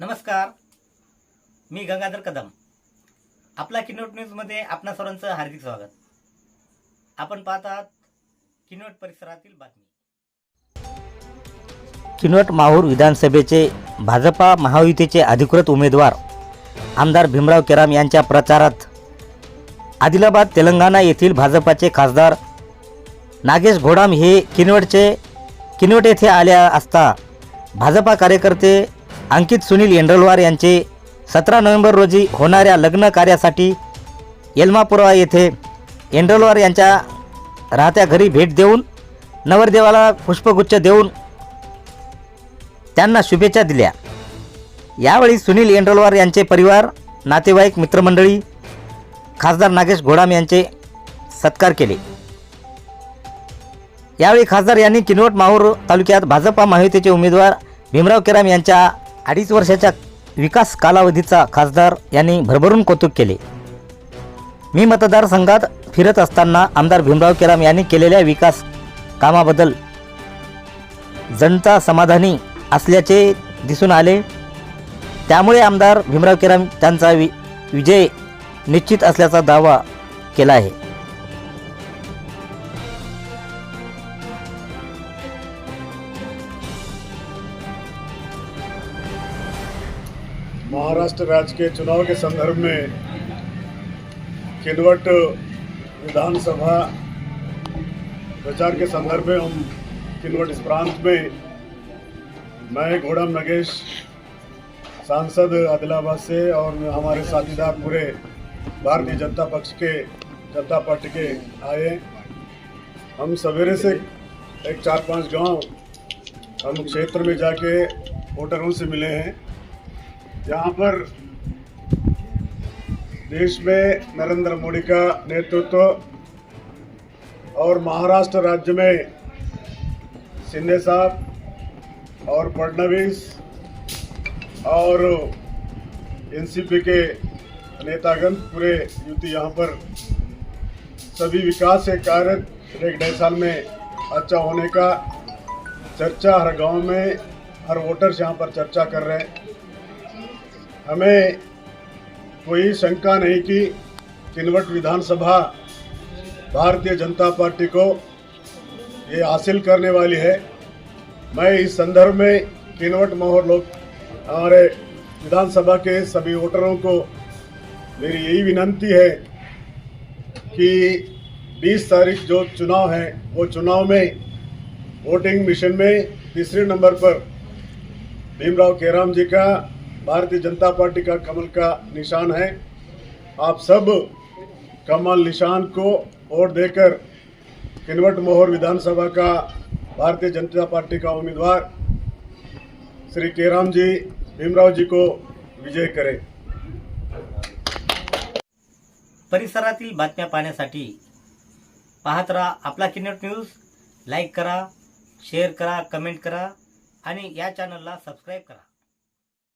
नमस्कार. मी गंगाधर कदम. आपला किनोट न्यूजमध्ये आपणा सर्वांचं हार्दिक स्वागत. आपण पाहत आहात किनोट परिसरातील बातमी. किनवट माहूर विधानसभेचे भाजपा महायुतीचे अधिकृत उमेदवार आमदार भीमराव केराम यांच्या प्रचारात आदिलाबाद तेलंगणा येथील भाजपाचे खासदार नागेश घोडाम हे किनवटचे किनवट येथे आल्या असता भाजपा कार्यकर्ते अंकित सुनील येंडलवार यांचे सतरा नोव्हेंबर रोजी होणाऱ्या लग्न कार्यासाठी येलमापुरा येथे येंडलवार यांच्या राहत्या घरी भेट देऊन नवरदेवाला पुष्पगुच्छ देऊन त्यांना शुभेच्छा दिल्या. यावेळी सुनील येंडलवार यांचे परिवार नातेवाईक मित्रमंडळी खासदार नागेश घोडाम यांचे सत्कार केले. यावेळी खासदार यांनी किनवट माहूर तालुक्यात भाजपा महायुतीचे उमेदवार भीमराव केराम यांच्या अडीच वर्षाच्या विकास कालावधीचा खासदार यांनी भरभरून कौतुक केले. मी मतदारसंघात फिरत असताना आमदार भीमराव केराम यांनी केलेल्या विकास कामाबद्दल जनता समाधानी असल्याचे दिसून आले. त्यामुळे आमदार भीमराव केराम त्यांचा वि विजय निश्चित असल्याचा दावा केला आहे. महाराष्ट्र राज्य के चुनाव के संदर्भ में किनवट विधानसभा प्रचार के संदर्भ में हम किनवट इस प्रांत में मैं घोड़म नगेश, सांसद आदिलाबाद से और हमारे साथीदार पूरे भारतीय जनता पक्ष के, जनता पार्टी के आए। हम सवेरे से एक चार पाँच गाँव हम क्षेत्र में जाके वोटरों से मिले हैं। यहाँ पर देश में नरेंद्र मोदी का नेतृत्व और महाराष्ट्र राज्य में शिंदे साहब और फडणवीस और एनसीपी के नेतागण पूरे युति यहाँ पर सभी विकास के कार्य एक ढाई साल में अच्छा होने का चर्चा हर गाँव में हर वोटर्स यहाँ पर चर्चा कर रहे हैं। हमें कोई शंका नहीं कि किनवट विधानसभा भारतीय जनता पार्टी को ये हासिल करने वाली है। मैं इस संदर्भ में किनवट मोहर लोग हमारे विधानसभा के सभी वोटरों को मेरी यही विनंती है कि 20 तारीख जो चुनाव है, वो चुनाव में वोटिंग मिशन में तीसरे नंबर पर भीमराव केराम जी का भारतीय जनता पार्टी का कमल का निशान है। आप सब कमल निशान को वोट देकर किनवट मोहर विधानसभा का भारतीय जनता पार्टी का उम्मीदवार श्री केराम जी, भीमराव जी को विजय करें। बातम्या पाहण्यासाठी पाहत राहा आपला किनट न्यूज़, लाईक करा, शेअर करा, कमेंट करा आणि या चॅनलला सबस्क्राईब करा.